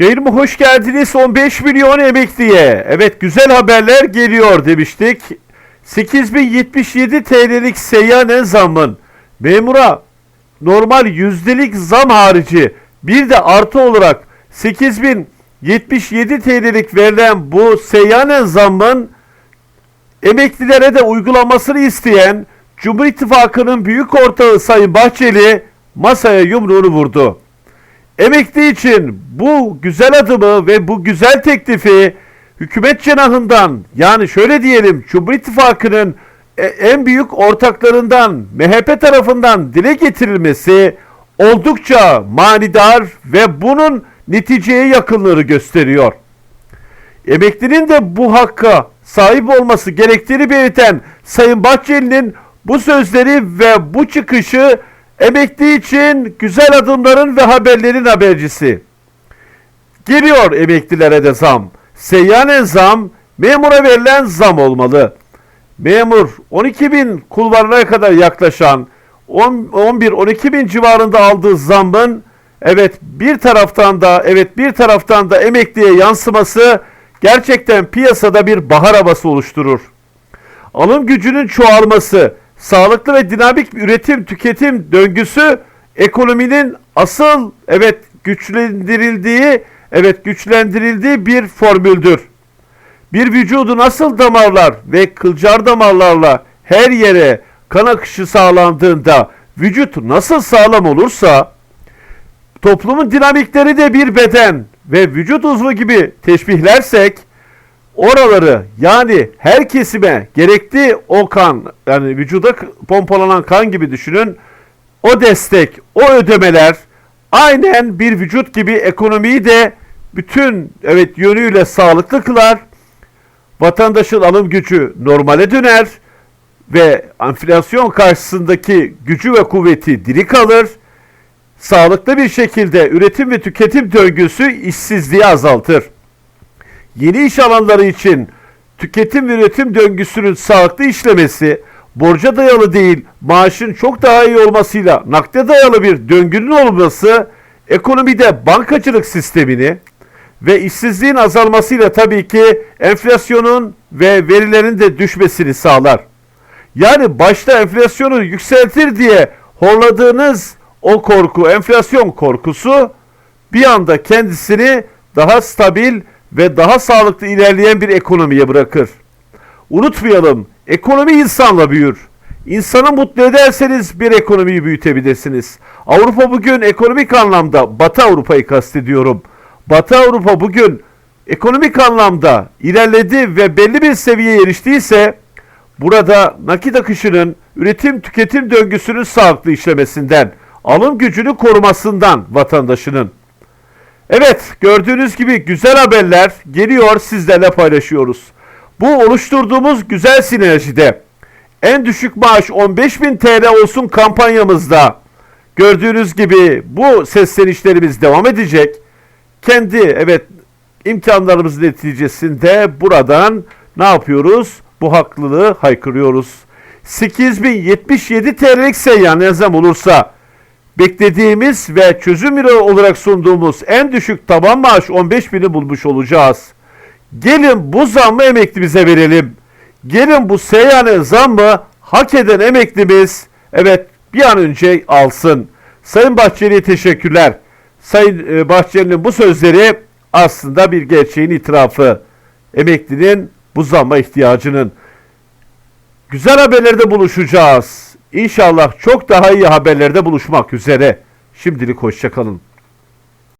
Yayınıma hoş geldiniz 15 milyon emekliye. Evet güzel haberler geliyor demiştik. 8077 TL'lik seyyanen zammın memura normal yüzdelik zam harici bir de artı olarak 8077 TL'lik verilen bu seyyanen zammın emeklilere de uygulamasını isteyen Cumhur İttifakı'nın büyük ortağı Sayın Bahçeli masaya yumruğunu vurdu. Emekli için bu güzel adımı ve bu güzel teklifi hükümet cenahından yani şöyle diyelim Cumhur İttifakı'nın e- en büyük ortaklarından MHP tarafından dile getirilmesi oldukça manidar ve bunun neticeye yakınları gösteriyor. Emeklinin de bu hakka sahip olması gerektiğini belirten Sayın Bahçeli'nin bu sözleri ve bu çıkışı emekli için güzel adımların ve haberlerin habercisi. Geliyor emeklilere de zam. Seyyanen zam, memura verilen zam olmalı. Memur 12 bin kulvarına kadar yaklaşan 11-12 bin civarında aldığı zammın evet bir taraftan da evet bir taraftan da emekliye yansıması gerçekten piyasada bir bahar havası oluşturur. Alım gücünün çoğalması, sağlıklı ve dinamik bir üretim tüketim döngüsü ekonominin asıl evet güçlendirildiği evet güçlendirildiği bir formüldür. Bir vücudu nasıl damarlar ve kılcal damarlarla her yere kan akışı sağlandığında vücut nasıl sağlam olursa toplumun dinamikleri de bir beden ve vücut uzvu gibi teşbihlersek oraları yani her kesime gerektiği o kan yani vücuda pompalanan kan gibi düşünün o destek o ödemeler aynen bir vücut gibi ekonomiyi de bütün evet yönüyle sağlıklı kılar vatandaşın alım gücü normale döner ve enflasyon karşısındaki gücü ve kuvveti diri kalır. Sağlıklı bir şekilde üretim ve tüketim döngüsü işsizliği azaltır. Yeni iş alanları için tüketim üretim döngüsünün sağlıklı işlemesi, borca dayalı değil, maaşın çok daha iyi olmasıyla nakde dayalı bir döngünün olması, ekonomide bankacılık sistemini, ve işsizliğin azalmasıyla tabii ki enflasyonun ve verilerin de düşmesini sağlar. Yani başta enflasyonu yükseltir diye horladığınız o korku, enflasyon korkusu bir anda kendisini daha stabil ve daha sağlıklı ilerleyen bir ekonomiye bırakır. Unutmayalım, ekonomi insanla büyür. İnsanı mutlu ederseniz bir ekonomiyi büyütebilirsiniz. Avrupa bugün ekonomik anlamda, Batı Avrupa'yı kastediyorum. Batı Avrupa bugün ekonomik anlamda ilerledi ve belli bir seviyeye eriştiyse burada nakit akışının üretim tüketim döngüsünün sağlıklı işlemesinden, alım gücünü korumasından vatandaşının. Evet gördüğünüz gibi güzel haberler geliyor sizlerle paylaşıyoruz. Bu oluşturduğumuz güzel sinerjide en düşük maaş 15.000 TL olsun kampanyamızda gördüğünüz gibi bu seslenişlerimiz devam edecek kendi evet imkanlarımız neticesinde buradan ne yapıyoruz? Bu haklılığı haykırıyoruz. 8077 TL'lik seyyan yazam olursa beklediğimiz ve çözüm yolu olarak sunduğumuz en düşük taban maaş 15 bini bulmuş olacağız. Gelin bu zammı emeklimize verelim. Gelin bu seyyanen zammı hak eden emeklimiz evet bir an önce alsın. Sayın Bahçeli'ye teşekkürler. Sayın e, Bahçeli'nin bu sözleri aslında bir gerçeğin itirafı. Emeklinin bu zamma ihtiyacının. Güzel haberlerde buluşacağız. İnşallah çok daha iyi haberlerde buluşmak üzere. Şimdilik hoşçakalın.